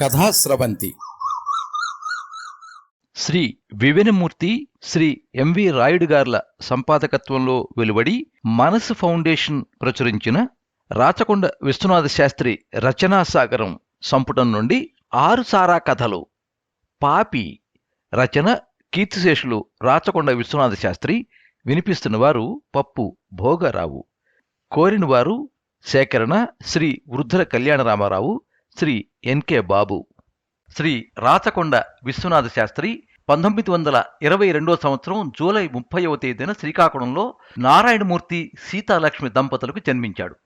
Kathasravanthi Shri Vivinamurthy Shri M V Rayudu గార్ల సంపాదకత్వంలో వెలువడి మనసు ఫౌండేషన్ ప్రచురించిన రాచకొండ విశ్వనాథ శాస్త్రి రచనా సాగరం సంపుటం నుండి ఆరు సారా కథలు. పాపి రచన కీర్తిశేషులు రాచకొండ విశ్వనాథ శాస్త్రి. వినిపిస్తున్నవారు పప్పు భోగరావు. కోరినవారు సేకరణ శ్రీ వృద్ధుల కళ్యాణరామారావు. Shri N K Babu. Shri Rachakonda Viswanatha Sastri పంతొమ్మిది వందల ఇరవై రెండో సంవత్సరం జూలై ముప్పైవ తేదీన శ్రీకాకుళంలో నారాయణమూర్తి సీతాలక్ష్మి దంపతులకు జన్మించాడు.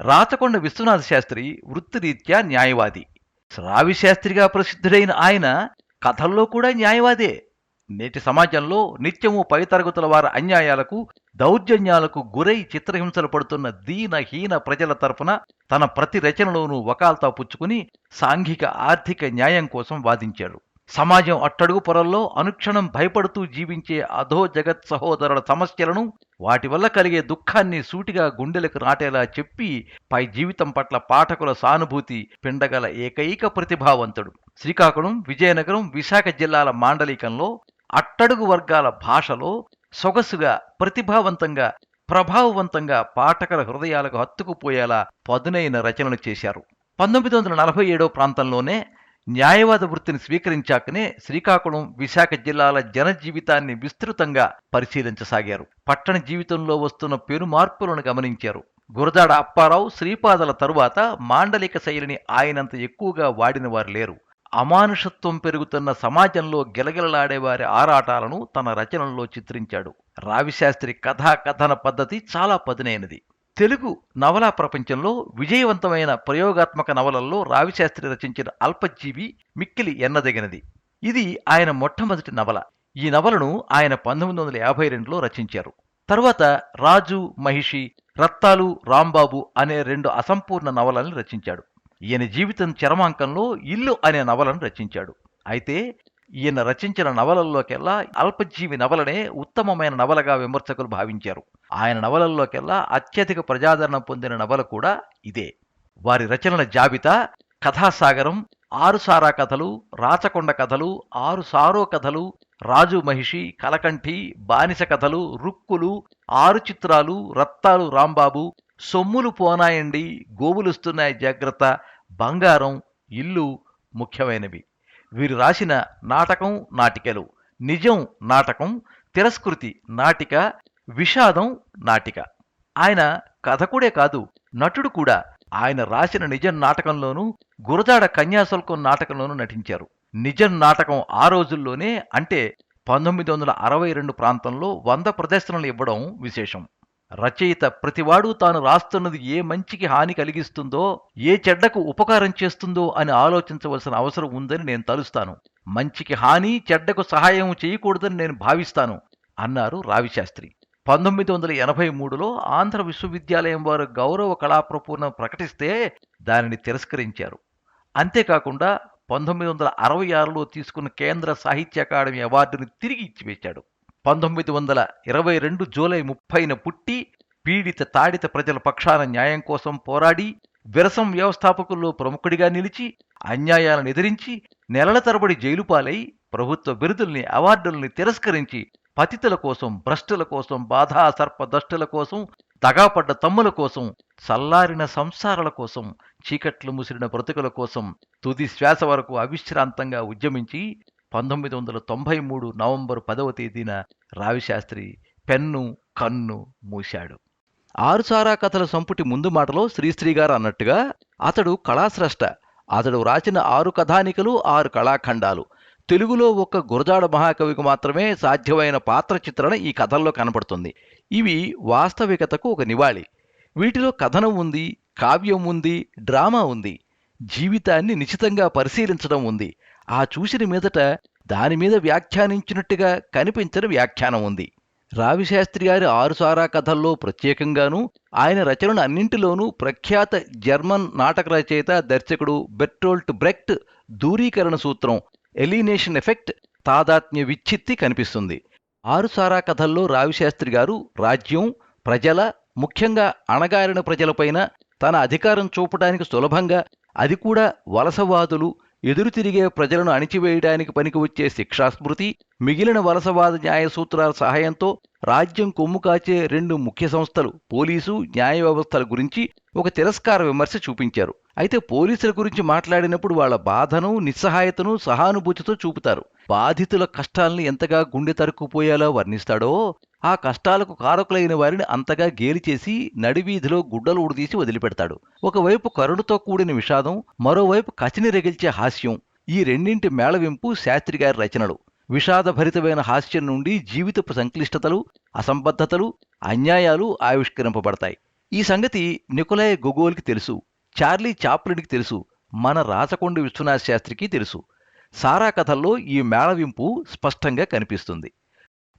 రాచకొండ విశ్వనాథ శాస్త్రి వృత్తిరీత్యా న్యాయవాది. శ్రావిశాస్త్రిగా ప్రసిద్ధుడైన ఆయన కథల్లో కూడా న్యాయవాదే. నేటి సమాజంలో నిత్యము పైతరగతుల వారి అన్యాయాలకు దౌర్జన్యాలకు గురై చిత్రహింసలు పడుతున్న దీనహీన ప్రజల తరపున తన ప్రతి రచనలోనూ వకాల్తా పుచ్చుకుని సాంఘిక ఆర్థిక న్యాయం కోసం వాదించాడు. సమాజం అట్టడుగు పొరల్లో అనుక్షణం భయపడుతూ జీవించే అధో జగత్ సహోదరుల సమస్యలను వాటి వల్ల కలిగే దుఃఖాన్ని సూటిగా గుండెలకు నాటేలా చెప్పి పై జీవితం పట్ల పాఠకుల సానుభూతి పిండగల ఏకైక ప్రతిభావంతుడు. శ్రీకాకుళం విజయనగరం విశాఖ జిల్లాల మాండలికంలో అట్టడుగు వర్గాల భాషలో సొగసుగా ప్రతిభావంతంగా ప్రభావవంతంగా పాఠకుల హృదయాలకు హత్తుకుపోయేలా పదునైన రచనలు చేశారు. పంతొమ్మిది వందల నలభై ఏడో ప్రాంతంలోనే న్యాయవాద వృత్తిని స్వీకరించాకనే శ్రీకాకుళం విశాఖ జిల్లాల జనజీవితాన్ని విస్తృతంగా పరిశీలించసాగారు. పట్టణ జీవితంలో వస్తున్న పెను మార్పులను గమనించారు. గురజాడ అప్పారావు శ్రీపాదల తరువాత మాండలిక శైలిని ఆయనంత ఎక్కువగా వాడిన వారు లేరు. అమానుషత్వం పెరుగుతున్న సమాజంలో గిలగిలలాడేవారి ఆరాటాలను తన రచనల్లో చిత్రించాడు. రావిశాస్త్రి కథా కథన పద్ధతి చాలా పదునైనది. తెలుగు నవలా ప్రపంచంలో విజయవంతమైన ప్రయోగాత్మక నవలల్లో రావిశాస్త్రి రచించిన అల్పజీవి మిక్కిలి ఎన్నదగినది. ఇది ఆయన మొట్టమొదటి నవల. ఈ నవలను ఆయన పంతొమ్మిది వందల యాభై రెండులో రచించారు. తరువాత రాజు మహిషి రత్తాలు రాంబాబు అనే రెండు అసంపూర్ణ నవలని రచించాడు. ఈయన జీవితం చరమాంకంలో ఇల్లు అనే నవలను రచించాడు. అయితే ఈయన రచించిన నవలల్లోకెల్లా అల్పజీవి నవలనే ఉత్తమమైన నవలగా విమర్శకులు భావించారు. ఆయన నవలల్లోకెల్లా అత్యధిక ప్రజాదరణ పొందిన నవల కూడా ఇదే. వారి రచనల జాబితా కథాసాగరం ఆరుసారా కథలు రాచకొండ కథలు ఆరు సారో కథలు రాజు మహిషి కలకంఠి బానిస కథలు రుక్కులు ఆరు చిత్రాలు రత్తాలు రాంబాబు సొమ్ములు పోనాయండి గోవులుస్తున్నాయి జాగ్రత్త. బంగారం ఇల్లు ముఖ్యమైనవి. వీరు రాసిన నాటకం నాటికలు. నిజం నాటకం తిరస్కృతి నాటిక విషాదం నాటిక. ఆయన కథకుడే కాదు నటుడు కూడా. ఆయన రాసిన నిజం నాటకంలోనూ గురజాడ కన్యాశుల్కం నాటకంలోనూ నటించారు. నిజం నాటకం ఆ రోజుల్లోనే అంటే పంతొమ్మిది వందల అరవై రెండు ప్రాంతంలో వంద ప్రదర్శనలు ఇవ్వడం విశేషం. రచయిత ప్రతివాడు తాను రాస్తున్నది ఏ మంచికి హాని కలిగిస్తుందో ఏ చెడ్డకు ఉపకారం చేస్తుందో అని ఆలోచించవలసిన అవసరం ఉందని నేను తలుస్తాను. మంచికి హాని చెడ్డకు సహాయం చేయకూడదని నేను భావిస్తాను అన్నారు రావిశాస్త్రి. పంతొమ్మిది వందల ఎనభై మూడులో ఆంధ్ర విశ్వవిద్యాలయం వారు గౌరవ కళాప్రపూర్ణ ప్రకటిస్తే దానిని తిరస్కరించారు. అంతేకాకుండా పంతొమ్మిది వందల అరవై ఆరులో తీసుకున్న కేంద్ర సాహిత్య అకాడమీ అవార్డుని తిరిగి ఇచ్చివేశాడు. పంతొమ్మిది వందల ఇరవై రెండు జూలై ముప్పైన పుట్టి పీడిత తాడిత ప్రజల పక్షాన న్యాయం కోసం పోరాడి విరసం వ్యవస్థాపకుల్లో ప్రముఖుడిగా నిలిచి అన్యాయాలను ఎదిరించి నెలల తరబడి జైలు పాలై ప్రభుత్వ బిరుదుల్ని అవార్డుల్ని తిరస్కరించి పతితుల కోసం భ్రష్టుల కోసం బాధా సర్ప దష్టుల కోసం దగాపడ్డ తమ్ముల కోసం చల్లారిన సంసారాల కోసం చీకట్లు ముసిరిన బ్రతుకుల కోసం తుది శ్వాస వరకు అవిశ్రాంతంగా ఉద్యమించి పంతొమ్మిది వందల తొంభై మూడు నవంబర్ పదవ తేదీన రావిశాస్త్రి పెన్ను కన్ను మూశాడు. ఆరుసారా కథల సంపుటి ముందు మాటలో శ్రీశ్రీ గారు అన్నట్టుగా అతడు కళాస్రష్ట. అతడు రాసిన ఆరు కథానికలు ఆరు కళాఖండాలు. తెలుగులో ఒక్క గురజాడ మహాకవికి మాత్రమే సాధ్యమైన పాత్ర చిత్రణ ఈ కథల్లో కనపడుతుంది. ఇవి వాస్తవికతకు ఒక నివాళి. వీటిలో కథనం ఉంది కావ్యం ఉంది డ్రామా ఉంది. జీవితాన్ని నిశితంగా పరిశీలించడం ఉంది. ఆ చూసిన మీదట దాని మీద వ్యాఖ్యానించినట్టుగా కనిపించిన వ్యాఖ్యానం ఉంది. రావిశాస్త్రి గారి ఆరుసారా కథల్లో ప్రత్యేకంగాను ఆయన రచనలు అన్నింటిలోనూ ప్రఖ్యాత జర్మన్ నాటక రచయిత దర్శకుడు బెర్టోల్ట్ బ్రెక్ట్ దూరీకరణ సూత్రం ఎలినేషన్ ఎఫెక్ట్ తాదాత్మ్య విచ్ఛిత్తి కనిపిస్తుంది. ఆరుసారా కథల్లో రావిశాస్త్రి గారు రాజ్యం ప్రజల ముఖ్యంగా అణగారిన ప్రజలపైన తన అధికారం చూపడానికి సులభంగా అది కూడా వలసవాదులు ఎదురు తిరిగే ప్రజలను అణిచివేయడానికి పనికి వచ్చే శిక్షాస్మృతి మిగిలిన వలసవాద న్యాయ సూత్రాల సహాయంతో రాజ్యం కొమ్ము కాచే రెండు ముఖ్య సంస్థలు పోలీసు న్యాయ వ్యవస్థల గురించి ఒక తిరస్కార విమర్శ చూపించారు. అయితే పోలీసుల గురించి మాట్లాడినప్పుడు వాళ్ళ బాధను నిస్సహాయతను సహానుభూతితో చూపుతారు. బాధితుల కష్టాల్ని ఎంతగా గుండె తరుక్కుపోయేలా వర్ణిస్తాడో ఆ కష్టాలకు కారకులైన వారిని అంతగా గేలిచేసి నడివీధిలో గుడ్డలు ఉడదీసి వదిలిపెడతాడు. ఒకవైపు కరుణతో కూడిన విషాదం మరోవైపు కచిని రగిల్చే హాస్యం. ఈ రెండింటి మేళవింపు శాస్త్రి గారి రచనలు. విషాదభరితమైన హాస్యం నుండి జీవితపు సంక్లిష్టతలు అసంబద్ధతలు అన్యాయాలు ఆవిష్కరింపబడతాయి. ఈ సంగతి నికోలాయ్ గొగోల్కి తెలుసు. చార్లీ చాప్లిన్కి తెలుసు మన రాచకొండ విశ్వనాథ్ శాస్త్రికి తెలుసు. సారా కథల్లో ఈ మేళవింపు స్పష్టంగా కనిపిస్తుంది.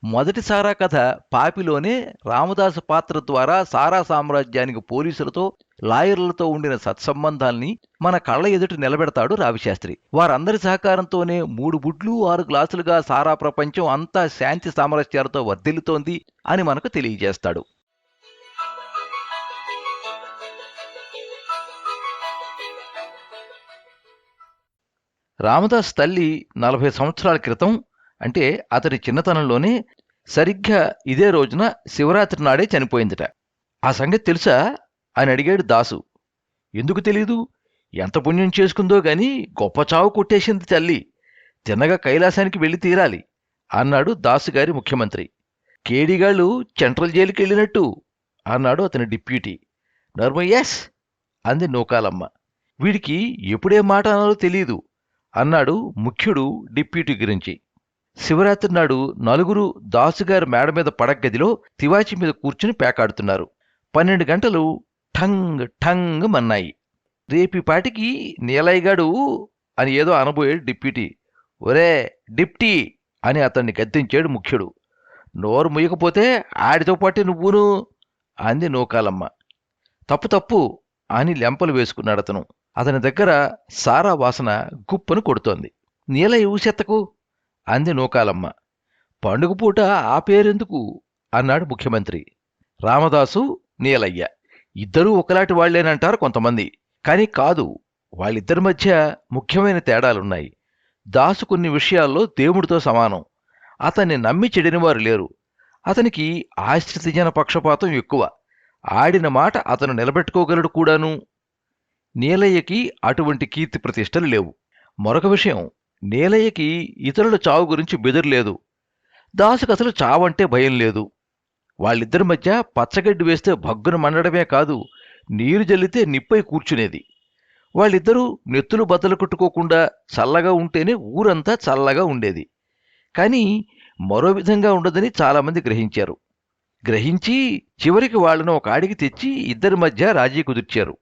మొదటి సారా కథ పాపిలోనే రామదాసు పాత్ర ద్వారా సారా సామ్రాజ్యానికి పోలీసులతో లాయర్లతో ఉండిన సత్సంబంధాల్ని మన కళ్ళ ఎదుట నిలబెడతాడు రావిశాస్త్రి. వారందరి సహకారంతోనే మూడు బుడ్లు ఆరు గ్లాసులుగా సారా ప్రపంచం అంతా శాంతి సామరస్యాలతో వర్ధిల్లుతోంది అని మనకు తెలియజేస్తాడు. రామదాస్ తల్లి నలభై సంవత్సరాల క్రితం అంటే అతని చిన్నతనంలోనే సరిగ్గా ఇదే రోజున శివరాత్రి నాడే చనిపోయిందట. ఆ సంగతి తెలుసా? అని అడిగాడు దాసు. ఎందుకు తెలీదు? ఎంత పుణ్యం చేసుకుందో గాని గొప్ప చావు కొట్టేసింది తల్లి. తిన్నగా కైలాసానికి వెళ్ళి తీరాలి అన్నాడు దాసుగారి ముఖ్యమంత్రి. కేడిగాళ్ళు సెంట్రల్ జైలుకి వెళ్ళినట్టు అన్నాడు అతని డిప్యూటీ. నర్మ ఎస్! అంది నూకాలమ్మ. వీడికి ఎప్పుడే మాట అనాలో తెలియదు అన్నాడు ముఖ్యుడు డిప్యూటీ గురించి. శివరాత్రి నాడు నలుగురు దాసుగారి మేడ మీద పడగదిలో తివాచి మీద కూర్చుని పేకాడుతున్నారు. పన్నెండు గంటలు ఠంగ్ ఠంగ్ మన్నాయి. రేపిపాటికి నీలయ్యగాడు అని ఏదో అనబోయాడు డిప్యూటీ. ఒరే డిప్టీ అని అతన్ని గద్దించాడు ముఖ్యుడు. నోరు ముయ్యకపోతే ఆడితో పాటే నువ్వును అంది నూకాలమ్మ. తప్పు తప్పు అని లెంపలు వేసుకున్నాడు అతను అతని దగ్గర సారా వాసన గుప్పను కొడుతోంది. నీలయ్య ఊసెత్తకు అంది నూకాలమ్మ. పండుగ పూట ఆ పేరెందుకు? అన్నాడు ముఖ్యమంత్రి. రామదాసు నీలయ్య. ఇద్దరూ ఒకలాంటి వాళ్ళేనంటారు కొంతమంది. కానీ కాదు వాళ్ళిద్దరి మధ్య ముఖ్యమైన తేడాలున్నాయి. దాసు కొన్ని విషయాల్లో దేవుడితో సమానం. అతన్ని నమ్మి చెడినవారు లేరు. అతనికి ఆశ్రితజన పక్షపాతం ఎక్కువ. ఆడిన మాట అతను నిలబెట్టుకోగలడు కూడాను. నీలయ్యకి అటువంటి కీర్తి ప్రతిష్టలు లేవు. మరొక విషయం నీలయ్యకి ఇతరుల చావు గురించి బెదిరలేదు దాసుకు అసలు చావంటే భయం లేదు. వాళ్ళిద్దరి మధ్య పచ్చగడ్డి వేస్తే భగ్గున మండడమే కాదు నీరు జల్లితే నిప్పై కూర్చునేది. వాళ్ళిద్దరూ నెత్తులు బద్దలు కొట్టుకోకుండా చల్లగా ఉంటేనే ఊరంతా చల్లగా ఉండేది. కానీ మరో విధంగా ఉండదని చాలామంది గ్రహించారు. గ్రహించి చివరికి వాళ్ళను ఒక ఆడికి తెచ్చి ఇద్దరి మధ్య రాజీ కుదిర్చారు.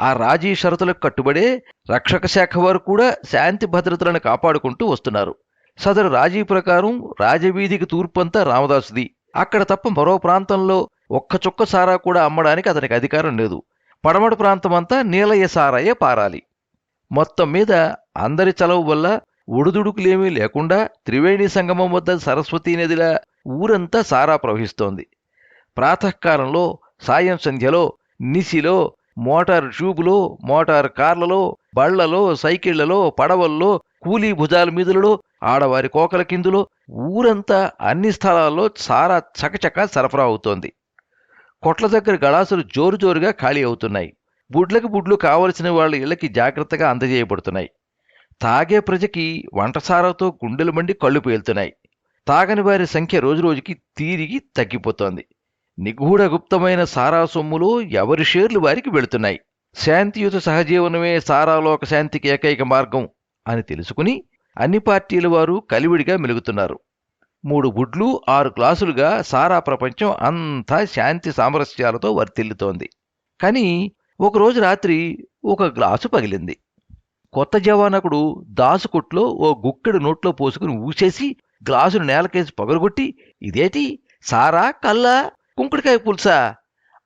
ఆ రాజీ షరతులకు కట్టుబడే రక్షక శాఖ వారు కూడా శాంతి భద్రతలను కాపాడుకుంటూ వస్తున్నారు. సదరు రాజీ ప్రకారం రాజవీధికి తూర్పంతా రామదాసుది. అక్కడ తప్ప మరో ప్రాంతంలో ఒక్క చుక్క సారా కూడా అమ్మడానికి అతనికి అధికారం లేదు. పడమటి ప్రాంతమంతా నీలయ్య సారాయే పారాలి. మొత్తం మీద అందరి చలవు వల్ల ఒడుదుడుకులేమీ లేకుండా త్రివేణి సంగమం వద్ద సరస్వతీ నదిలా ఊరంతా సారా ప్రవహిస్తోంది. ప్రాతకాలంలో సాయం సంధ్యలో నిసిలో మోటార్ ట్యూబులో మోటారు కార్లలో బళ్ళలో సైకిళ్ళలో పడవల్లో కూలీ భుజాల మీదులలో ఆడవారి కోకల కిందులో ఊరంతా అన్ని స్థలాల్లో చాలా చకచక సరఫరా అవుతోంది. కొట్ల దగ్గర గళాసులు జోరు జోరుగా ఖాళీ అవుతున్నాయి. బుడ్లకి బుడ్లు కావలసిన వాళ్ళ ఇళ్ళకి జాగ్రత్తగా అందజేయబడుతున్నాయి. తాగే ప్రజకి వంటసారాతో గుండెలు మండి కళ్ళు పేలుతున్నాయి. తాగని వారి సంఖ్య రోజురోజుకి తీరిగి తగ్గిపోతోంది. నిగూఢగుప్తమైన సారా సొమ్ములో ఎవరి షేర్లు వారికి వెళుతున్నాయి. శాంతియుత సహజీవనమే సారాలోక శాంతికి ఏకైక మార్గం అని తెలుసుకుని అన్ని పార్టీల వారు కలివిడిగా మెలుగుతున్నారు. మూడు గుడ్లు ఆరు గ్లాసులుగా సారా ప్రపంచం అంతా శాంతి సామరస్యాలతో వర్తిల్లుతోంది కానీ ఒకరోజు రాత్రి ఒక గ్లాసు పగిలింది. కొత్త జవానకుడు దాసుకుట్లో ఓ గుక్కెడు నోట్లో పోసుకుని ఊసేసి గ్లాసును నేలకేసి పగలగొట్టి ఇదేటి? సారా? కల్లా? కుంకుడికాయ పులుసా?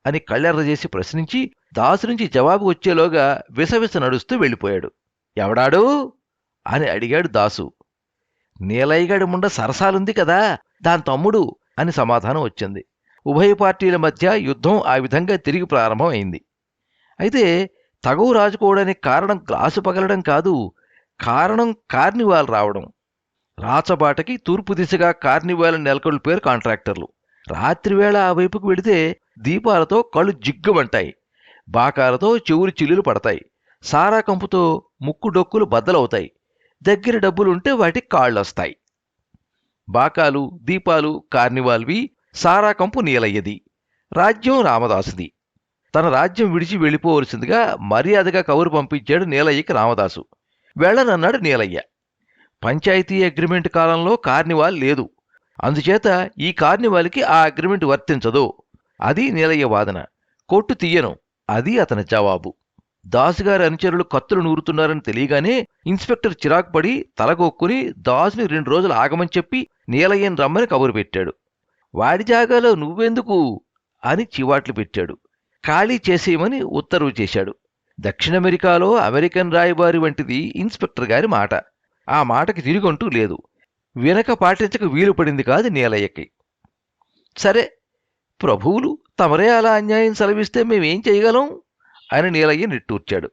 అని కళ్ళెర్ర చేసి ప్రశ్నించి దాసు నుంచి జవాబు వచ్చేలోగా విసవిస నడుస్తూ వెళ్ళిపోయాడు. ఎవడాడు? అని అడిగాడు దాసు. నీలయ్యగాడి ముండ సరసాలుంది కదా దాని తమ్ముడు అని సమాధానం వచ్చింది. ఉభయ పార్టీల మధ్య యుద్ధం ఆ విధంగా తిరిగి ప్రారంభం అయింది. అయితే తగవు రాజుకోవడానికి కారణం గ్లాసు పగలడం కాదు కారణం కార్నివాల్ రావడం. రాచబాటకి తూర్పు దిశగా కార్నివాల్ నెలకొల్పారు కాంట్రాక్టర్లు. రాత్రివేళ ఆ వైపుకు వెళితే దీపాలతో కళ్ళు జిగ్గుమంటాయి బాకాలతో చెవులు చిల్లులు పడతాయి సారా కంపుతో ముక్కు డొక్కులు బద్దలవుతాయి దగ్గర డబ్బులుంటే వాటికి కాళ్ళొస్తాయి. బాకాలు దీపాలు కార్నివాల్వి సారా కంపు నీలయ్యది. రాజ్యం రామదాసుది. తన రాజ్యం విడిచి వెళ్ళిపోవలసిందిగా మర్యాదగా కబురు పంపించాడు నీలయ్యకి రామదాసు. వెళ్ళనన్నాడు నీలయ్య. పంచాయతీ అగ్రిమెంట్ కాలంలో కార్నివాల్ లేదు. అందుచేత ఈ కార్నివాల్కి ఆ అగ్రిమెంట్ వర్తించదు. అది నీలయ్య వాదన. కొట్టు తీయను. అది అతని జవాబు. దాసుగారి అనుచరులు కత్తులు నూరుతున్నారని తెలియగానే ఇన్స్పెక్టర్ చిరాకు పడి తలగొక్కుని దాసుని రెండు రోజులు ఆగమని చెప్పి నీలయ్యని రమ్మని కబురు పెట్టాడు. వాడి జాగాలో నువ్వెందుకు? అని చివాట్లు పెట్టాడు. ఖాళీ చేసేయమని ఉత్తర్వు చేశాడు. దక్షిణ అమెరికాలో అమెరికన్ రాయబారి వంటిది ఇన్స్పెక్టర్ గారి మాట. ఆ మాటకి తిరిగంటూ లేదు. వినక పాటించక వీలు పడింది కాదు నీలయ్యకి. సరే ప్రభువులు తమరే అలా అన్యాయం సెలవిస్తే మేమేం చేయగలం? అని నీలయ్య నిట్టూర్చాడు.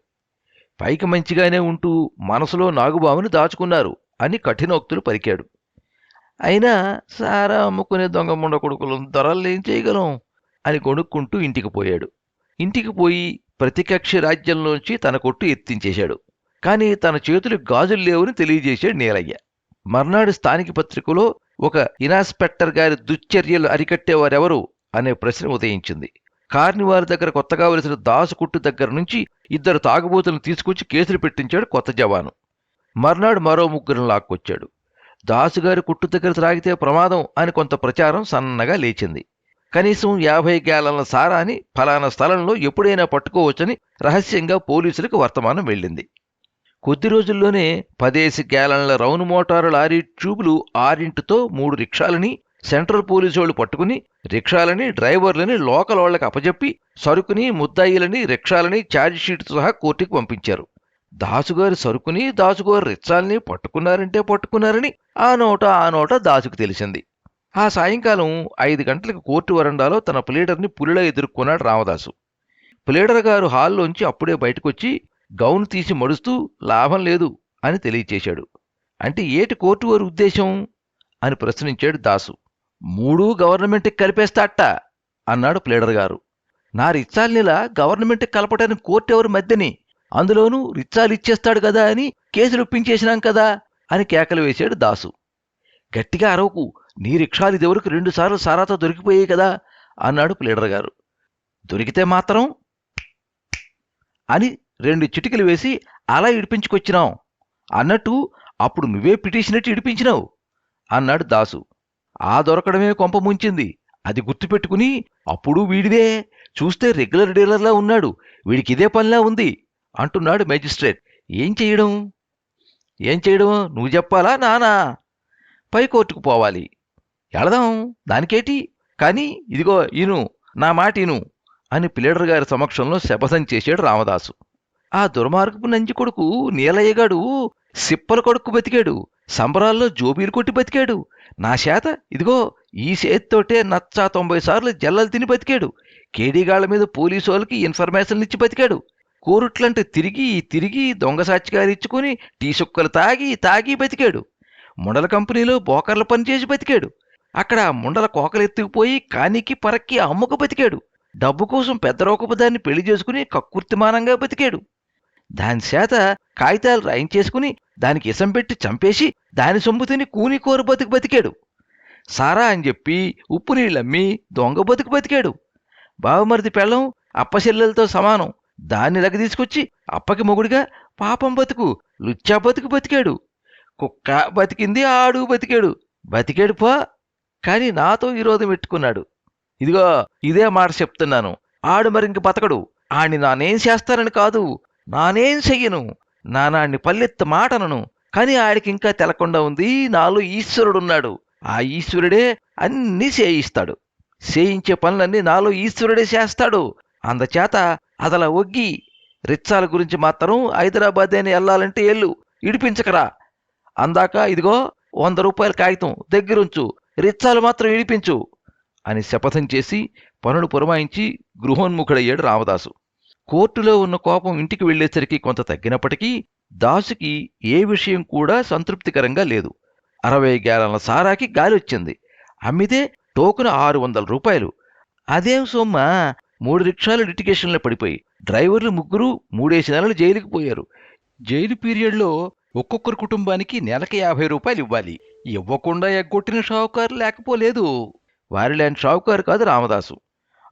పైకి మంచిగానే ఉంటూ మనసులో నాగుబావుని దాచుకున్నారు అని కఠినోక్తులు పలికాడు. అయినా సారా అమ్ముకునే దొంగ ముండ కొడుకులు ధరల్లేం చేయగలం? అని కొనుక్కుంటూ ఇంటికి పోయాడు. ఇంటికి పోయి ప్రతికక్ష రాజ్యంలోంచి తన కొట్టు ఎత్తించేశాడు. కానీ తన చేతులు గాజులు లేవని తెలియజేశాడు నీలయ్య. మర్నాడు స్థానిక పత్రికలో ఒక ఇనాస్పెక్టర్ గారి దుశ్చర్యలు అరికట్టేవారెవరు అనే ప్రశ్న ఉదయించింది. కార్నివారి దగ్గర కొత్తగా వెలిసిన దాసు కుట్టు దగ్గర నుంచి ఇద్దరు తాగుబోతులను తీసుకొచ్చి కేసులు పెట్టించాడు కొత్త జవాను. మర్నాడు మరో ముగ్గురిని లాక్కొచ్చాడు. దాసుగారి కుట్టు దగ్గర త్రాగితే ప్రమాదం అని కొంత ప్రచారం సన్నగా లేచింది. కనీసం యాభై గ్యాలన్ల సారాని ఫలానా స్థలంలో ఎప్పుడైనా పట్టుకోవచ్చని రహస్యంగా పోలీసులకు వర్తమానం వెళ్ళింది. కొద్ది రోజుల్లోనే పదేసి గ్యాలన్ల రౌను మోటారు లారీ ట్యూబులు ఆరింటితో మూడు రిక్షాలని సెంట్రల్ పోలీసు వాళ్ళు పట్టుకుని రిక్షాలని డ్రైవర్లని లోకల్ వాళ్ళకు అప్పజెప్పి సరుకుని ముద్దాయిలని రిక్షాలని ఛార్జ్ సహా కోర్టుకు పంపించారు. దాసుగారి సరుకుని దాసుగారి రిక్షాల్ని పట్టుకున్నారంటే పట్టుకున్నారని ఆ నోట ఆ నోట దాసుకు తెలిసింది. ఆ సాయంకాలం ఐదు గంటలకు కోర్టు వరండాలో తన ప్లేడర్ని పులిలా ఎదుర్కొన్నాడు రామదాసు. ప్లేడర్ గారు హాల్లోంచి అప్పుడే బయటకొచ్చి గౌను తీసి మడుస్తూ లాభం లేదు అని తెలియచేశాడు. అంటే ఏటి కోర్టు వారి ఉద్దేశం? అని ప్రశ్నించాడు దాసు. మూడూ గవర్నమెంట్కి కలిపేస్తాట అన్నాడు ప్లేడర్ గారు. నా రిచ్చాల్నిలా గవర్నమెంట్కి కలపడానికి కోర్టు ఎవరి మధ్యని? అందులోనూ రిచ్చాలు ఇచ్చేస్తాడు కదా అని కేసులు ఒప్పించేసినాం కదా అని కేకలు వేశాడు దాసు. గట్టిగా అరవకు. నీ రిక్షాలు ఇదివరకు రెండుసార్లు సారాతో దొరికిపోయాయి కదా అన్నాడు ప్లేడర్ గారు. దొరికితే మాత్రం అని రెండు చిటికలు వేసి అలా ఇడిపించుకొచ్చినాం. అన్నట్టు అప్పుడు నువ్వే పిటిషనట్టు ఇడిపించినావు అన్నాడు దాసు. ఆ దొరకడమే కొంప ముంచింది. అది గుర్తుపెట్టుకుని అప్పుడు వీడిదే చూస్తే రెగ్యులర్ డీలర్లా ఉన్నాడు. వీడికి ఇదే పనిలా ఉంది అంటున్నాడు మేజిస్ట్రేట్. ఏం చేయడం? ఏం చేయడం? నువ్వు చెప్పాలా నానా? పై కోర్టుకు పోవాలి. ఎడదాం? దానికేటి? కానీ ఇదిగో ఈను నా మాట ఈను అని ప్లేడర్ గారి సమక్షంలో శపథం చేశాడు రామదాసు. ఆ దుర్మార్గపు నంజి కొడుకు నీలయ్యగాడు సిప్పల కొడుకు బతికాడు. సంబరాల్లో జోబీలు కొట్టి బతికాడు. నా చేత ఇదిగో ఈ చేతితోటే నచ్చా తొంభై సార్లు జల్లలు తిని బతికాడు. కేడీగాళ్ళ మీద పోలీసు వాళ్ళకి ఇన్ఫర్మేషన్లు ఇచ్చి బతికాడు. కోరుట్లంటే తిరిగి తిరిగి దొంగ సాక్షిగారు ఇచ్చుకుని టీ సుక్కలు తాగి తాగి బతికాడు. ముండల కంపెనీలో బోకర్లు పనిచేసి బతికాడు. అక్కడ ముండల కోకలు ఎత్తుకుపోయి కానికి పరక్కి అమ్ముకు బతికాడు. డబ్బు కోసం పెద్ద రూపపు దాన్ని పెళ్ళి చేసుకుని కక్కుర్తిమానంగా బతికాడు. దాని చేత కాగితాలు రాయించేసుకుని దానికి ఇసం పెట్టి చంపేసి దాని సొమ్ము తిని కూని కోరు బతుకు బతికాడు. సారా అని చెప్పి ఉప్పు నీళ్ళమ్మి దొంగ బతుకు బతికాడు. బావమరిది పెళ్ళం అప్పచెల్లెలతో సమానం. దాన్ని లగ తీసుకొచ్చి అప్పకి మొగుడిగా పాపం బతుకు లుచ్చా బతుకు బతికాడు. కుక్క బతికింది ఆడు బతికాడు. బతికాడు పో కానీ నాతో విరోధం పెట్టుకున్నాడు. ఇదిగో ఇదే మాట చెప్తున్నాను. ఆడు మరింక బతకడు. ఆడిని నానేం చేస్తానని కాదు. నానేం చెయ్యను? నానాన్ని పల్లెత్త మాటనను. కానీ ఆడికింకా తెలకుండా ఉంది. నాలో ఈశ్వరుడున్నాడు. ఆ ఈశ్వరుడే అన్నీ చేయిస్తాడు. చేయించే పనులన్నీ నాలో ఈశ్వరుడే చేస్తాడు. అందుచేత అదల ఒగ్గి రిచ్చాల గురించి మాత్రం హైదరాబాద్ అని వెళ్ళాలంటే ఎల్లు. ఇడిపించకరా. అందాక ఇదిగో వంద రూపాయల కాగితం దగ్గరుంచు. రిచ్చాలు మాత్రం ఇడిపించు. అని శపథం చేసి పనులు పురమాయించి గృహోన్ముఖుడయ్యాడు రామదాసు. కోర్టులో ఉన్న కోపం ఇంటికి వెళ్ళేసరికి కొంత తగ్గినప్పటికీ దాసుకి ఏ విషయం కూడా సంతృప్తికరంగా లేదు. అరవై గ్యాలన్ల సారాకి గాలి వచ్చింది. అమ్మితే టోకున ఆరు వందల రూపాయలు. అదేం సొమ్మ మూడు రిక్షాలు లిటికేషన్లో పడిపోయి డ్రైవర్లు ముగ్గురు మూడేసి నెలలు జైలుకి పోయారు. జైలు పీరియడ్లో ఒక్కొక్కరు కుటుంబానికి నెలకి యాభై రూపాయలు ఇవ్వాలి. ఇవ్వకుండా ఎగ్గొట్టిన షావుకారు లేకపోలేదు. వారిలాంటి షావుకారు కాదు రామదాసు.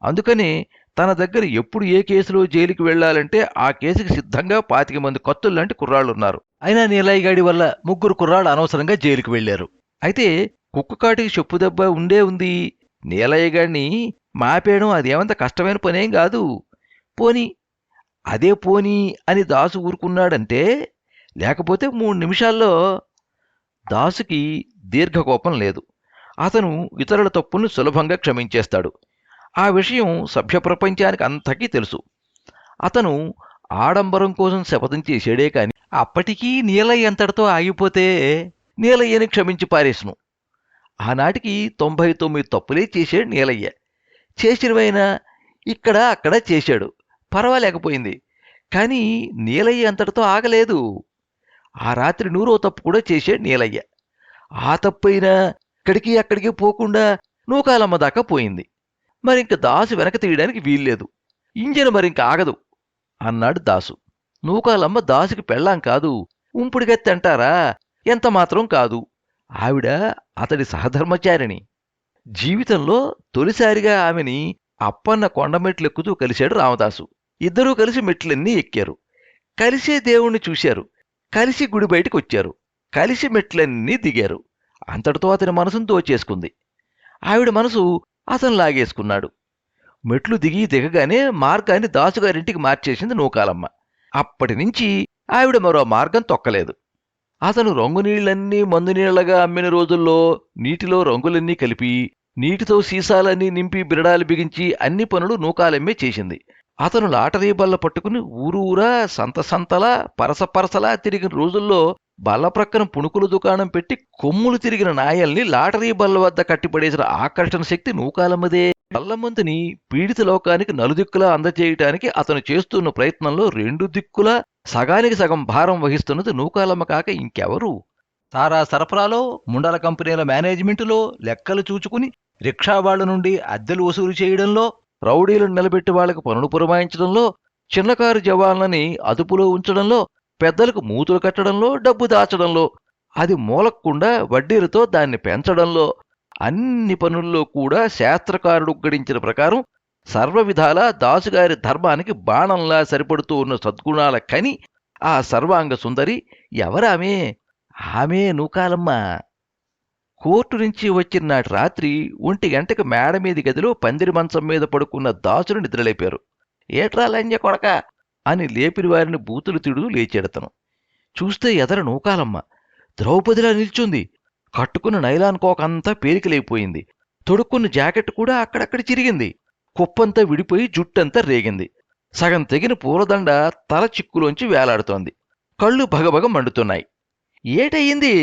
అందుకని తన దగ్గర ఎప్పుడు ఏ కేసులో జైలుకి వెళ్ళాలంటే ఆ కేసుకి సిద్ధంగా పాతిక మంది కత్తులు లాంటి కుర్రాళ్ళు ఉన్నారు అయినా నీలయ్యగాడి వల్ల ముగ్గురు కుర్రాళ్ళు అనవసరంగా జైలుకి వెళ్ళారు. అయితే కుక్కకాటికి చెప్పు దెబ్బ ఉండే ఉంది. నీలయ్యగాడిని మాపేయడం అదేమంత కష్టమైన పనేం కాదు. పోని అదే పోని అని దాసు ఊరుకున్నాడంటే లేకపోతే మూడు నిమిషాల్లో దాసుకి దీర్ఘకోపం లేదు. అతను ఇతరుల తప్పులను సులభంగా క్షమించేస్తాడు. ఆ విషయం సభ్య ప్రపంచానికి అంతకీ తెలుసు. అతను ఆడంబరం కోసం శపథం చేశాడే కాని అప్పటికీ నీలయ్య ఎంతటితో ఆగిపోతే నీలయ్యని క్షమించి పారేసును. ఆనాటికి తొంభై తొమ్మిది తప్పులే చేశాడు నీలయ్య. చేసినవైనా ఇక్కడ అక్కడ చేశాడు. పర్వాలేకపోయింది. కానీ నీలయ్య అంతటితో ఆగలేదు. ఆ రాత్రి నూరో తప్పు కూడా చేశాడు నీలయ్య. ఆ తప్పైనా ఇక్కడికి అక్కడికి పోకుండా నూకాలమ్మ దాకా పోయింది. మరింక దాసు వెనక తీయడానికి వీల్లేదు. ఇంజన్ మరింక ఆగదు అన్నాడు దాసు. నూకాలమ్మ దాసుకి పెళ్ళాం కాదు. ఉంపుడిగత్తి అంటారా ఎంత మాత్రం కాదు ఆవిడ అతడి సహధర్మచారిణి. జీవితంలో తొలిసారిగా ఆమెని అప్పన్న కొండ మెట్లెక్కుతూ కలిశాడు రామదాసు. ఇద్దరూ కలిసి మెట్లన్నీ ఎక్కారు. కలిసే దేవుణ్ణి చూశారు. కలిసి గుడి బయటకు వచ్చారు. కలిసి మెట్లన్నీ దిగారు. అంతటితో అతని మనసును దోచేసుకుంది. ఆవిడ మనసు అతను లాగేసుకున్నాడు మెట్లు దిగి దిగగానే మార్గాన్ని దాసుగారింటికి మార్చేసింది నూకాలమ్మ. అప్పటి నుంచి ఆవిడ మరో మార్గం తొక్కలేదు. అతను రంగు నీళ్ళన్నీ అమ్మిన రోజుల్లో నీటిలో రంగులన్నీ కలిపి నీటితో సీసాలన్నీ నింపి బిరడాలు బిగించి అన్ని పనులు నూకాలమ్మే చేసింది. అతను లాటరీ బల్ల పట్టుకుని ఊరు ఊరా సంత సంతలా పరసపరసలా తిరిగిన రోజుల్లో బల్ల ప్రక్కన పుణుకుల దుకాణం పెట్టి కొమ్ములు తిరిగిన నాయల్ని లాటరీ బల్ల వద్ద కట్టిపడేసిన ఆకర్షణ శక్తి నూకాలమ్మదే. బల్లమంతిని పీడిత లోకానికి నలుదిక్కులా అందచేయటానికి అతను చేస్తున్న ప్రయత్నంలో రెండు దిక్కులా సగానికి సగం భారం వహిస్తున్నది నూకాలమ్మ కాక ఇంకెవరు? తారా సరఫరాలో ముండల కంపెనీల మేనేజ్మెంటులో లెక్కలు చూచుకుని రిక్షావాళ్ళ నుండి అద్దెలు వసూలు చేయడంలో రౌడీలను నిలబెట్టి వాళ్ళకు పనులు పురమాయించడంలో చిన్నకారు జవాన్లని అదుపులో ఉంచడంలో పెద్దలకు మూతులు కట్టడంలో డబ్బు దాచడంలో అది మూలక్కుండా వడ్డీలతో దాన్ని పెంచడంలో అన్ని పనుల్లో కూడా శాస్త్రకారుడు గడించిన ప్రకారం సర్వవిధాలా దాసుగారి ధర్మానికి బాణంలా సరిపడుతూ ఉన్న సద్గుణాల కని ఆ సర్వాంగ సుందరి ఎవరామే? ఆమె నూకాలమ్మ. కోర్టు నుంచి వచ్చిన నాటి రాత్రి ఒంటి గంటకు మేడ మీది గదిలో పందిరి మంచం మీద పడుకున్న దాసును నిద్రలేపారు. ఏట్రా లంజ కొడక? అని లేపిన వారిని బూతులు తిడుతూ లేచెడతను. చూస్తే ఎదర నూకాలమ్మ. ద్రౌపదిలా నిల్చుంది. కట్టుకున్న నైలాన్ కోకంతా పేరికలైపోయింది తొడుక్కున్న జాకెట్ కూడా అక్కడక్కడ చిరిగింది. కుప్పంతా విడిపోయి జుట్టంతా రేగింది. సగం తెగిన పూలదండ తల చిక్కులోంచి వేలాడుతోంది. కళ్ళు భగభగ మండుతున్నాయి. ఏటయ్యింది?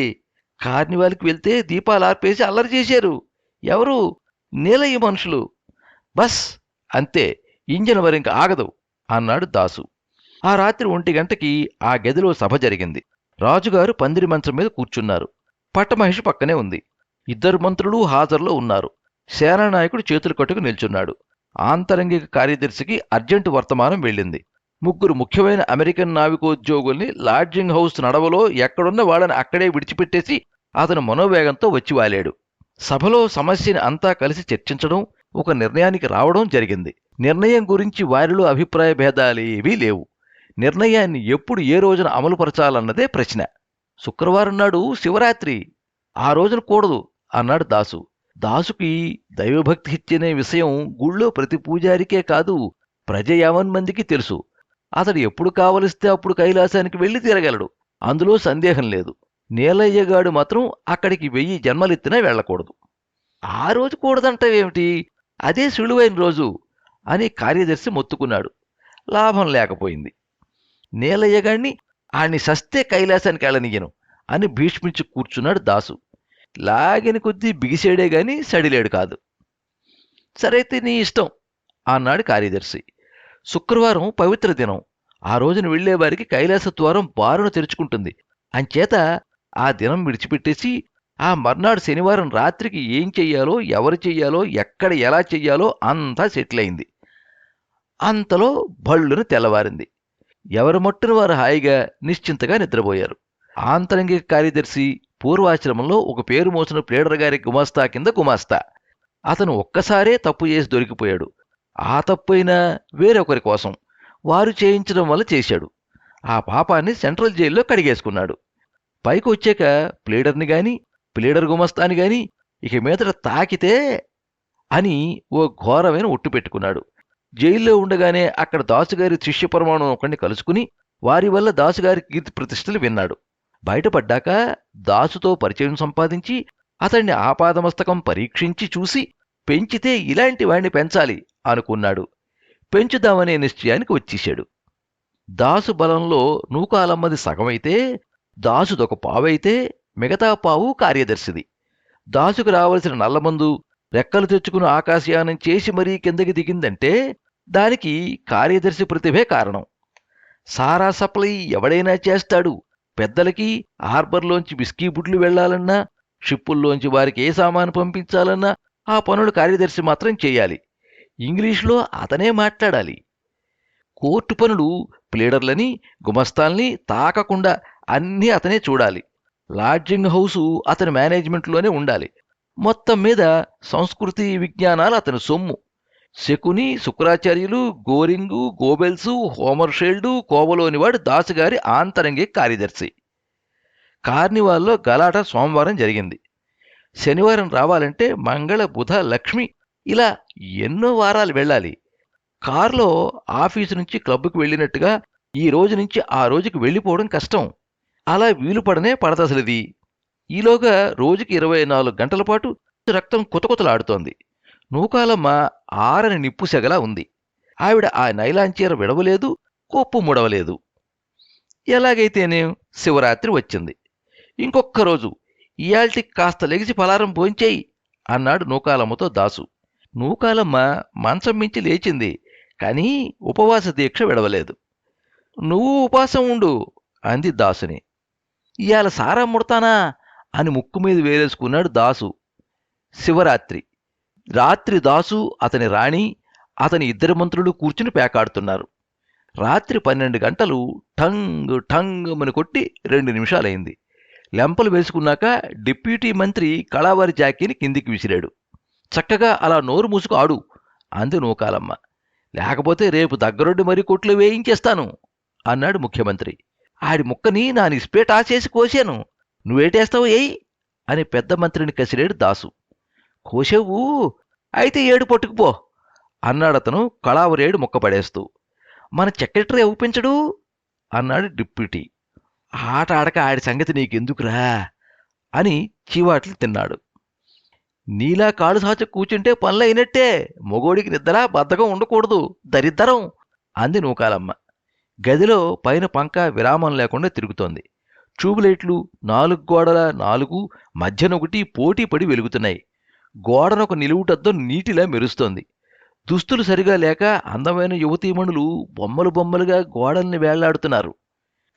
కార్నివాల్కి వెళ్తే దీపాలు ఆర్పేసి అల్లరి చేశారు. ఎవరు? నీలయ్య మనుషులు. బస్! అంతే. ఇంజన్ వరింక ఆగదు. అన్నాడు దాసు. ఆ రాత్రి ఒంటి గంటకి ఆ గదిలో సభ జరిగింది. రాజుగారు పందిరి మంచం మీద కూర్చున్నారు. పట్టమహిషి పక్కనే ఉంది. ఇద్దరు మంత్రులు హాజరులో ఉన్నారు. సేనానాయకుడు చేతులు కట్టుకు నిల్చున్నాడు. ఆంతరంగిక కార్యదర్శికి అర్జెంటు వర్తమానం వెళ్ళింది. ముగ్గురు ముఖ్యమైన అమెరికన్ నావికోద్యోగుల్ని లాడ్జింగ్ హౌస్ నడవలో ఎక్కడున్న వాళ్ళని అక్కడే విడిచిపెట్టేసి అతను మనోవేగంతో వచ్చి వాలాడు. సభలో సమస్యని అంతా కలిసి చర్చించడం ఒక నిర్ణయానికి రావడం జరిగింది. నిర్ణయం గురించి వారిలో అభిప్రాయ భేదాలు ఏవీ లేవు. నిర్ణయాన్ని ఎప్పుడు ఏ రోజున అమలుపరచాలన్నదే ప్రశ్న. శుక్రవారం నాడు శివరాత్రి. ఆ రోజున కూడదు అన్నాడు దాసు. దాసుకి దైవభక్తి ఇచ్చనే విషయం గుళ్ళో ప్రతి పూజారికే కాదు ప్రజ యావన్మందికి తెలుసు. అతడు ఎప్పుడు కావలిస్తే అప్పుడు కైలాసానికి వెళ్ళి తిరగలడు. అందులో సందేహం లేదు. నీలయ్యగాడు మాత్రం అక్కడికి వెయ్యి జన్మలెత్తినా వెళ్ళకూడదు. ఆ రోజు కూడదంటావేమిటి? అదే సులువైన రోజు. అని కార్యదర్శి మొత్తుకున్నాడు. లాభం లేకపోయింది. నేలయ్యగాణ్ణి ఆణ్ణి సస్తే కైలాసానికి వెళ్ళనియ్యను అని భీష్మించి కూర్చున్నాడు దాసు. లాగిన కొద్దీ బిగిసేడే గాని సడిలేడు కాదు. సరైతే నీ ఇష్టం అన్నాడు కార్యదర్శి. శుక్రవారం పవిత్ర దినం. ఆ రోజున వెళ్ళేవారికి కైలాస ద్వారం బారును తెరుచుకుంటుంది. అంచేత ఆ దినం విడిచిపెట్టేసి ఆ మర్నాడు శనివారం రాత్రికి ఏం చెయ్యాలో ఎవరు చెయ్యాలో ఎక్కడ ఎలా చెయ్యాలో అంతా సెటిల్ అయింది. అంతలో భళ్ళును తెల్లవారింది. ఎవరు మట్టున వారు హాయిగా నిశ్చింతగా నిద్రపోయారు. ఆంతరంగిక కార్యదర్శి పూర్వాశ్రమంలో ఒక పేరు మోసిన ప్లేడర్ గారి గుమాస్తా కింద గుమాస్తా. అతను ఒక్కసారే తప్పు చేసి దొరికిపోయాడు. ఆ తప్పైనా వేరొకరి కోసం. వారు చేయించడం వల్ల చేశాడు. ఆ పాపాన్ని సెంట్రల్ జైల్లో కడిగేసుకున్నాడు. పైకి వచ్చాక ప్లేడర్ని గాని ప్లేడర్ గుమస్తాని గాని ఇక మీదట తాకితే అని ఓ ఘోరమైన ఒట్టు పెట్టుకున్నాడు. జైల్లో ఉండగానే అక్కడ దాసుగారి శిష్య పరమాణు ఒకడిని కలుసుకుని వారి వల్ల దాసుగారి కీర్తి ప్రతిష్టలు విన్నాడు. బయటపడ్డాక దాసుతో పరిచయం సంపాదించి అతన్ని ఆపాదమస్తకం పరీక్షించి చూసి పెంచితే ఇలాంటి వాణ్ణి పెంచాలి అనుకున్నాడు. పెంచుదామనే నిశ్చయానికి వచ్చేశాడు. దాసు బలంలో నూకాలమ్మది సగమైతే దాసుదొక పావైతే మిగతా పావు కార్యదర్శిది. దాసుకు రావలసిన నల్లమందు రెక్కలు తెచ్చుకుని ఆకాశయానం చేసి మరీ కిందకి దిగిందంటే దానికి కార్యదర్శి ప్రతిభే కారణం. సారా సప్లై ఎవడైనా చేస్తాడు. పెద్దలకి హార్బర్లోంచి బిస్కీ బుడ్లు వెళ్ళాలన్నా షిప్పుల్లోంచి వారికి ఏ సామాను పంపించాలన్నా ఆ పనులు కార్యదర్శి మాత్రం చేయాలి. ఇంగ్లీష్లో అతనే మాట్లాడాలి. కోర్టు పనులు ప్లేడర్లని గుమస్తాల్ని తాకకుండా అన్నీ అతనే చూడాలి. లాడ్జింగ్ హౌసు అతని మేనేజ్మెంట్లోనే ఉండాలి. మొత్తం మీద సంస్కృతి విజ్ఞానాలు అతని సొమ్ము. శకుని శుక్రాచార్యులు గోరింగు గోబెల్సు హోమర్షేల్డు కోవలోనివాడు దాసుగారి ఆంతరంగిక కార్యదర్శి. కార్నివాల్లో గలాట సోమవారం జరిగింది. శనివారం రావాలంటే మంగళ బుధ లక్ష్మి ఇలా ఎన్నో వారాలు వెళ్ళాలి. కారులో ఆఫీసు నుంచి క్లబ్కు వెళ్ళినట్టుగా ఈ రోజు నుంచి ఆ రోజుకి వెళ్ళిపోవడం కష్టం. అలా వీలు పడనే పడదసలిది. ఈలోగా రోజుకి ఇరవై నాలుగు గంటల పాటు రక్తం కుతకుతలాడుతోంది. నూకాలమ్మ ఆరని నిప్పు సెగలా ఉంది. ఆవిడ ఆ నైలాంచీర విడవలేదు కొప్పు ముడవలేదు. ఎలాగైతేనే శివరాత్రి వచ్చింది. ఇంకొక్క రోజు కాస్త లెగిసి ఫలారం భోంచేయి అన్నాడు నూకాలమ్మతో దాసు. నూకాలమ్మ మంచం మించి లేచింది కానీ ఉపవాస దీక్ష విడవలేదు. నువ్వు ఉపాసం ఉండు అంది దాసుని. ఇవాళ సారా ముడతానా అని ముక్కు మీద వేలేసుకున్నాడు దాసు. శివరాత్రి. రాత్రి దాసు అతని రాణి అతని ఇద్దరు మంత్రులు కూర్చుని పేకాడుతున్నారు. రాత్రి పన్నెండు గంటలు ఠంగ్ ఠంగ్ కొట్టి రెండు నిమిషాలైంది. లెంపలు వేసుకున్నాక డిప్యూటీ మంత్రి కళావారి జాకీని కిందికి విసిరాడు. చక్కగా అలా నోరు మూసుకు ఆడు అంది నూకాలమ్మ. లేకపోతే రేపు దగ్గరుండి మరీ కొట్లు వేయించేస్తాను అన్నాడు ముఖ్యమంత్రి. ఆడి ముక్కని నా నిస్పేట ఆచేసి కోసాను నువ్వేటేస్తావు ఏయ్ అని పెద్ద మంత్రిని కసిరాడు దాసు. కోసావు అయితే ఏడు పట్టుకుపో అన్నాడతను కళావరేడు ముక్క పడేస్తూ మన సెక్రటరీ ఊపించడు అన్నాడు డిప్యూటీ. ఆట ఆడక ఆడి సంగతి నీకెందుకురా? అని చీవాట్లు తిన్నాడు. నీలా కాలు సాచ కూర్చుంటే పనులు అయినట్టే మొగోడికి నిద్ర బద్ధకం ఉండకూడదు దరిద్దరం అంది నూకాలమ్మ. గదిలో పైన పంక విరామం లేకుండా తిరుగుతోంది. ట్యూబ్లైట్లు నాలుగు గోడల నాలుగు మధ్యనొకటి పోటీ పడి వెలుగుతున్నాయి. గోడనొక నిలువుటద్దం నీటిలా మెరుస్తోంది. దుస్తులు సరిగా లేక అందమైన యువతీమణులు బొమ్మలు బొమ్మలుగా గోడల్ని వేళ్ళాడుతున్నారు.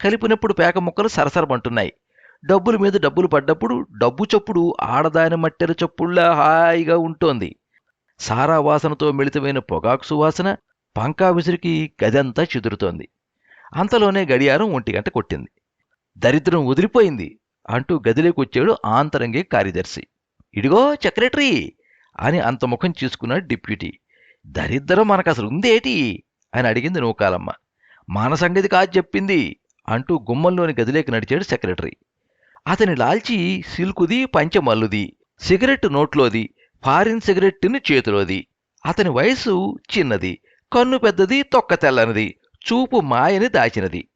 కలిపినప్పుడు పేక ముక్కలు సరసరమంటున్నాయి డబ్బుల మీద డబ్బులు పడ్డప్పుడు డబ్బు చప్పుడు ఆడదాని మట్టెల చప్పుళ్ళా హాయిగా ఉంటోంది. సారా వాసనతో మిళితమైన పొగాకు సువాసన పంకా విసిరికి గదంతా చెదురుతోంది. అంతలోనే గడియారం ఒంటి గంట కొట్టింది. దరిద్రం వదిలిపోయింది అంటూ గదిలోకి వచ్చాడు ఆంతరంగే కార్యదర్శి. ఇడిగో సెక్రటరీ అని అంత ముఖం చూసుకున్నాడు డిప్యూటీ. దరిద్రం మనకు అసలు ఉందేటి? అని అడిగింది నూకాలమ్మ. మన సంగతి కాదు చెప్పింది అంటూ గుమ్మంలోని గదిలోకి నడిచాడు సెక్రటరీ. అతని లాల్చి సిల్కుది పంచమల్లుది సిగరెట్ నోట్లోది ఫారిన్ సిగరెట్ని చేతిలోది. అతని వయసు చిన్నది కన్ను పెద్దది తొక్క తెల్లనిది చూపు మాయని దాచినది.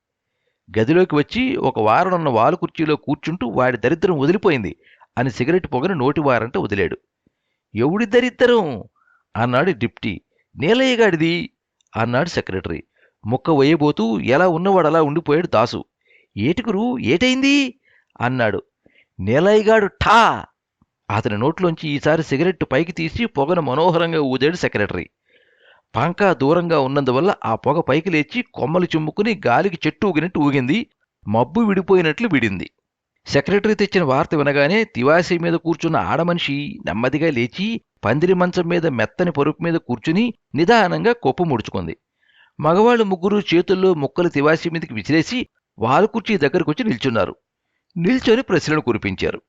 గదిలోకి వచ్చి ఒక వారనున్న వాలు కుర్చీలో కూర్చుంటూ వాడి దరిద్రం వదిలిపోయింది. అని సిగరెట్ పొగను నోటి వారంట వదిలాడు. ఎవడి దరిద్రం అన్నాడు డిప్టీ. నీలయ్యగాడిది అన్నాడు సెక్రటరీ. ముక్క వేయబోతూ ఎలా ఉన్నవాడు అలా ఉండిపోయాడు దాసు. ఏటికురు ఏటైంది అన్నాడు. నీలయ్యగాడు ఠా! అతని నోట్లోంచి ఈసారి సిగరెట్ పైకి తీసి పొగను మనోహరంగా ఊదాడు సెక్రటరీ. పంకా దూరంగా ఉన్నందువల్ల ఆ పొగ పైకి లేచి కొమ్మలు చిమ్ముకుని గాలికి చెట్టు ఊగినట్టు ఊగింది. మబ్బు విడిపోయినట్లు విడింది. సెక్రటరీ తెచ్చిన వార్త వినగానే తివాసీ మీద కూర్చున్న ఆడమనిషి నెమ్మదిగా లేచి పందిరి మంచం మీద మెత్తని పరుపు మీద కూర్చుని నిదానంగా కొప్పు ముడుచుకుంది. మగవాళ్ళు ముగ్గురు చేతుల్లో ముక్కలు తివాసీ మీదకి విసిరేసి వాలు కుర్చీ దగ్గరకొచ్చి నిల్చున్నారు. నిల్చొని ప్రశ్నలు కురిపించారు.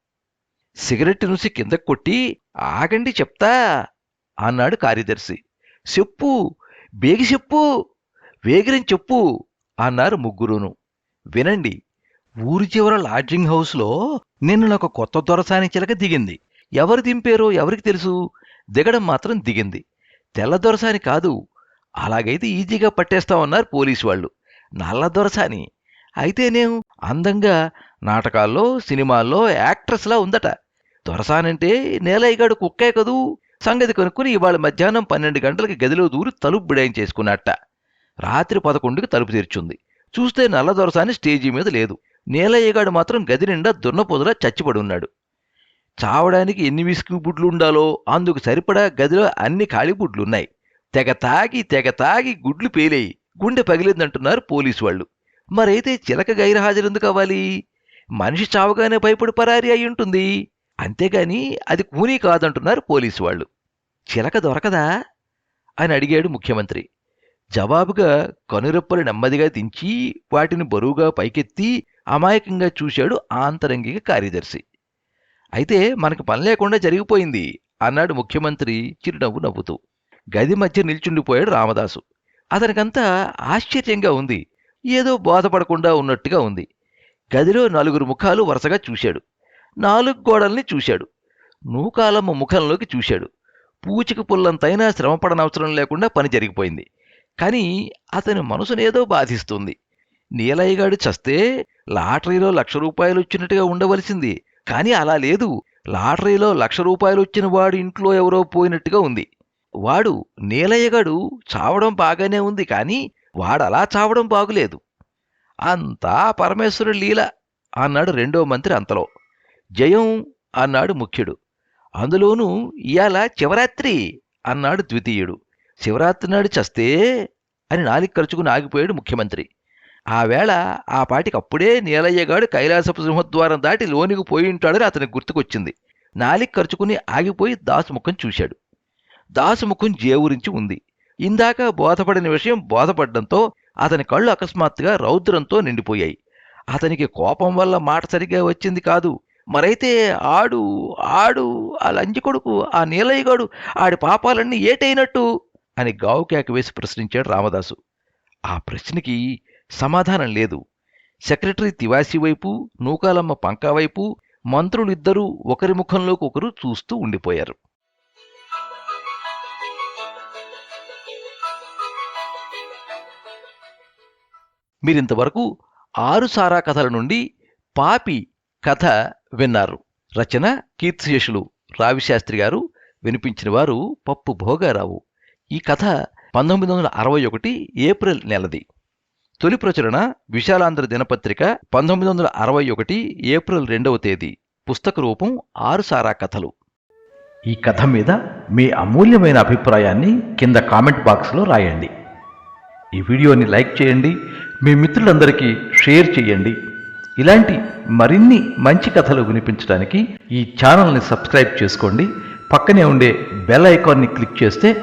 సిగరెట్ నుంచి కిందకు కొట్టి ఆగండి చెప్తా అన్నాడు కార్యదర్శి. చెప్పు బేగి చెప్పు వేగిరం చెప్పు అన్నారు ముగ్గురును. వినండి ఊరి చివర లాడ్జింగ్ హౌస్లో నిన్న ఒక కొత్త దొరసాని చిలక దిగింది. ఎవరు దింపారో ఎవరికి తెలుసు? దిగడం మాత్రం దిగింది. తెల్ల దొరసాని కాదు. అలాగైతే ఈజీగా పట్టేస్తామన్నారు పోలీసు వాళ్ళు. నల్ల దొరసాని అయితేనేం అందంగా నాటకాల్లో సినిమాల్లో యాక్ట్రెస్లా ఉందట. దొరసానంటే నేలయ్యగాడు కుక్కే కదూ? సంగతి కనుక్కుని ఇవాళ మధ్యాహ్నం పన్నెండు గంటలకి గదిలో దూరి తలుపు బిడాయించేసుకున్నట్ట రాత్రి పదకొండుకి తలుపు తెరిచింది. చూస్తే నల్ల దొరసాని స్టేజీ మీద లేదు. నీలయ్యగాడు మాత్రం గది నిండా దున్నపోదులా చచ్చిపడి ఉన్నాడు. చావడానికి ఎన్ని విసుగు బుడ్లు ఉండాలో అందుకు సరిపడా గదిలో అన్ని ఖాళీ బుడ్లున్నాయి తెగ తాగి తెగ తాగి గుడ్లు పేలేయి. గుండె పగిలిందంటున్నారు పోలీసు వాళ్ళు. మరైతే చిలక గైరహాజరెందుకు అవ్వాలి మనిషి చావగానే భయపడి పరారి అయి ఉంటుంది. అంతేగాని అది కూనీ కాదంటున్నారు పోలీసు వాళ్ళు. చిలక దొరకదా? అని అడిగాడు ముఖ్యమంత్రి. జవాబుగా కనురెప్పలు నెమ్మదిగా దించి వాటిని బరువుగా పైకెత్తి అమాయకంగా చూశాడు ఆంతరంగిక కార్యదర్శి. అయితే మనకు పని లేకుండా జరిగిపోయింది అన్నాడు ముఖ్యమంత్రి చిరునవ్వు నవ్వుతూ. గది మధ్య నిల్చుండిపోయాడు రామదాసు. అతనికంతా ఆశ్చర్యంగా ఉంది. ఏదో బోధపడకుండా ఉన్నట్టుగా ఉంది. గదిలో నలుగురు ముఖాలు వరుసగా చూశాడు. నాలుగు గోడల్ని చూశాడు. నూకాలమ్మ ముఖంలోకి చూశాడు. పూచిక పుల్లంతైనా శ్రమపడనవసరం లేకుండా పని జరిగిపోయింది. కానీ అతని మనసునేదో బాధిస్తుంది. నీలయ్యగాడు చస్తే లాటరీలో లక్ష రూపాయలు వచ్చినట్టుగా ఉండవలసింది. కానీ అలా లేదు. లాటరీలో లక్ష రూపాయలు వచ్చిన వాడు ఇంట్లో ఎవరో పోయినట్టుగా ఉంది. వాడు నీలయ్యగాడు చావడం బాగానే ఉంది కానీ వాడలా చావడం బాగులేదు. అంతా పరమేశ్వరుడు లీల అన్నాడు రెండో మంత్రి అంతలో. జయం అన్నాడు ముఖ్యుడు. అందులోనూ ఇవాళ శివరాత్రి అన్నాడు ద్వితీయుడు. శివరాత్రి నాడు చస్తే అని నాలిక ఖర్చుకుని ఆగిపోయాడు ముఖ్యమంత్రి. ఆ వేళ ఆ పాటికి అప్పుడే నీలయ్యగాడు కైలాసపు సింహద్వారం దాటి లోనికి పోయి ఉంటాడని అతనికి గుర్తుకొచ్చింది. నాలిక ఖర్చుకుని ఆగిపోయి దాసుముఖం చూశాడు. దాసుముఖం జేవురించి ఉంది. ఇందాక బోధపడిన విషయం బోధపడడంతో అతని కళ్ళు అకస్మాత్తుగా రౌద్రంతో నిండిపోయాయి. అతనికి కోపం వల్ల మాట సరిగ్గా వచ్చింది కాదు. మరైతే ఆడు ఆడు ఆ లంజి కొడుకు ఆ నీలయ్యగాడు ఆడి పాపాలన్నీ ఏటైనట్టు అని గావుకేక వేసి ప్రశ్నించాడు రామదాసు. ఆ ప్రశ్నకి సమాధానం లేదు. సెక్రటరీ తివాసి వైపు నూకాలమ్మ పంకా వైపు మంత్రులిద్దరూ ఒకరి ముఖంలోకి ఒకరు చూస్తూ ఉండిపోయారు. మీరింతవరకు ఆరు సారా కథల నుండి పాపి కథ విన్నారు. రచన కీర్తిశేషులు. రావిశాస్త్రి గారు వినిపించిన వారు పప్పు భోగారావు. ఈ కథ పంతొమ్మిది వందల అరవై ఒకటి ఏప్రిల్ నెలది. తొలి ప్రచురణ విశాలాంధ్ర దినపత్రిక పంతొమ్మిది వందల అరవై ఒకటి ఏప్రిల్ రెండవ తేదీ. పుస్తక రూపం ఆరు సారా కథలు. ఈ కథ మీద మీ అమూల్యమైన అభిప్రాయాన్ని కింద కామెంట్ బాక్స్లో రాయండి. ఈ వీడియోని లైక్ చేయండి మీ మిత్రులందరికీ షేర్ చేయండి. ఇలాంటి మరిన్ని మంచి కథలు వినిపించడానికి ఈ ఛానల్ని సబ్స్క్రైబ్ చేసుకోండి. పక్కనే ఉండే బెల్ ఐకాన్ని క్లిక్ చేస్తే